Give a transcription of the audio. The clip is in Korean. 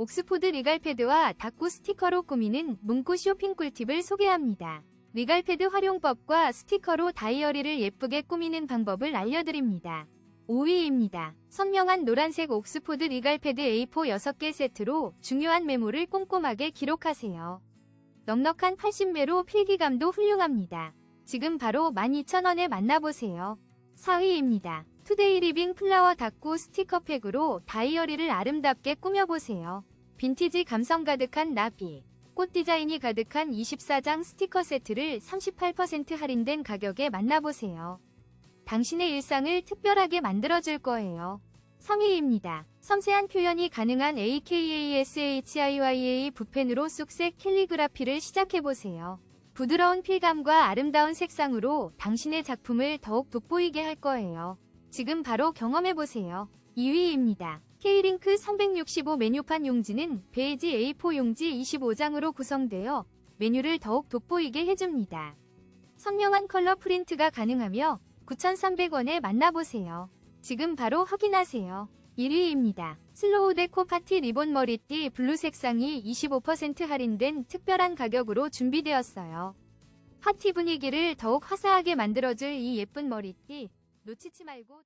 옥스포드 리갈패드와 다꾸 스티커로 꾸미는 문구 쇼핑 꿀팁을 소개합니다. 리갈패드 활용법과 스티커로 다이어리를 예쁘게 꾸미는 방법을 알려드립니다. 5위입니다. 선명한 노란색 옥스포드 리갈패드 A4 6개 세트로 중요한 메모를 꼼꼼하게 기록하세요. 넉넉한 80매로 필기감도 훌륭합니다. 지금 바로 12,000원에 만나보세요. 4위입니다. 투데이 리빙 플라워 다꾸 스티커팩으로 다이어리를 아름답게 꾸며보세요. 빈티지 감성 가득한 나비, 꽃 디자인이 가득한 24장 스티커 세트를 38% 할인된 가격에 만나보세요. 당신의 일상을 특별하게 만들어줄 거예요. 3위입니다. 섬세한 표현이 가능한 AKASHIYA 붓펜으로 쑥색 캘리그라피를 시작해보세요. 부드러운 필감과 아름다운 색상으로 당신의 작품을 더욱 돋보이게 할 거예요. 지금 바로 경험해보세요. 2위입니다. K링크 365 메뉴판 용지는 베이지 A4 용지 25장으로 구성되어 메뉴를 더욱 돋보이게 해줍니다. 선명한 컬러 프린트가 가능하며 9,300원에 만나보세요. 지금 바로 확인하세요. 1위입니다. 슬로우 데코 파티 리본 머리띠 블루 색상이 25% 할인된 특별한 가격으로 준비되었어요. 파티 분위기를 더욱 화사하게 만들어줄 이 예쁜 머리띠 놓치지 말고